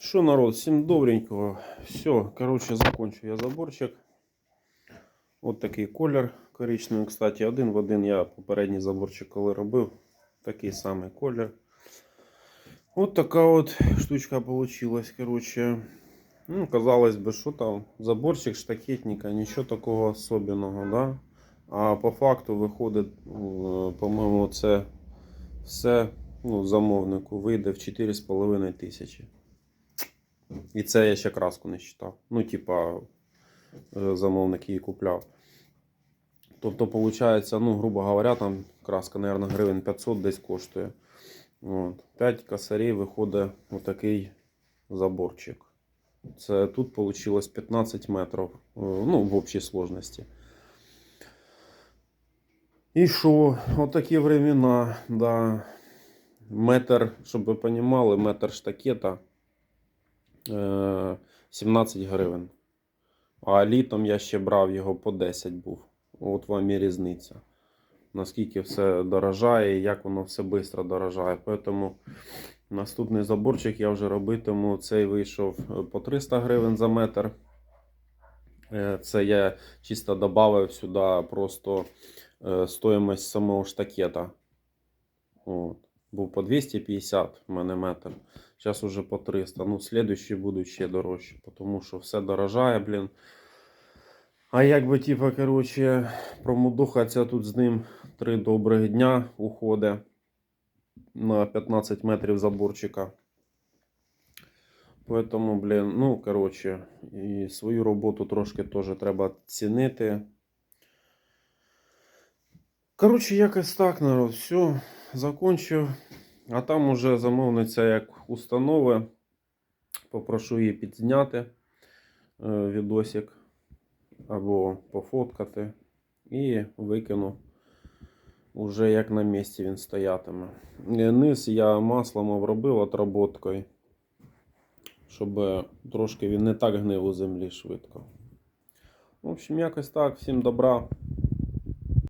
Що, народ, всім добренького. Все, коротше, закончу я заборчик. От такий колір коричневий. Кстати, один в один я попередній заборчик, коли робив, такий самий колір. От така от штучка получилась. Коротше. Ну, казалось би, що там, заборчик, штакетника, нічого такого особенного, да? А по факту виходить, е, по-моєму, це все ну, замовнику вийде в 4,5 тисячі. І це я ще краску не читав. Ну, типа, е, замовник її купляв. Тобто, виходить, ну, грубо говоря, там краска, мабуть, гривень 500 десь коштує. От. 5 косарів виходить отакий заборчик. Це тут вийшло 15 метрів. е, Ну, в общій сложності. І що? Отакі времена, да. Метр, щоб ви розуміли, метр штакета 17 гривень. А літом я ще брав його по 10 був. От вам і різниця. Наскільки все дорожає і як воно все швидко дорожає. Тому наступний заборчик я вже робитиму. Цей вийшов е, по 300 гривень за метр. Е, Це я чисто додав сюди просто е, стоїмость самого штакета. От. Був по 250 в мене метр. Зараз уже по 300. Ну, слідуючі будуть ще дорожчі, тому що все дорожає, блін. А як би, типа, коротше, промудухатися тут з ним три добрих дня уходить на 15 метрів заборчика. Поэтому, блін, ну, коротше, і свою роботу трошки теж треба цінити. Коротше, якось так, народ, все, закончив. А там уже замовниця як установи. Попрошу її підзняти е, відосик або пофоткати. І викину уже як на місці він стоятиме. Е, Низ я маслом обробив отработкою, щоб трошки він не так гнив у землі швидко. В общем, якось так. Всім добра.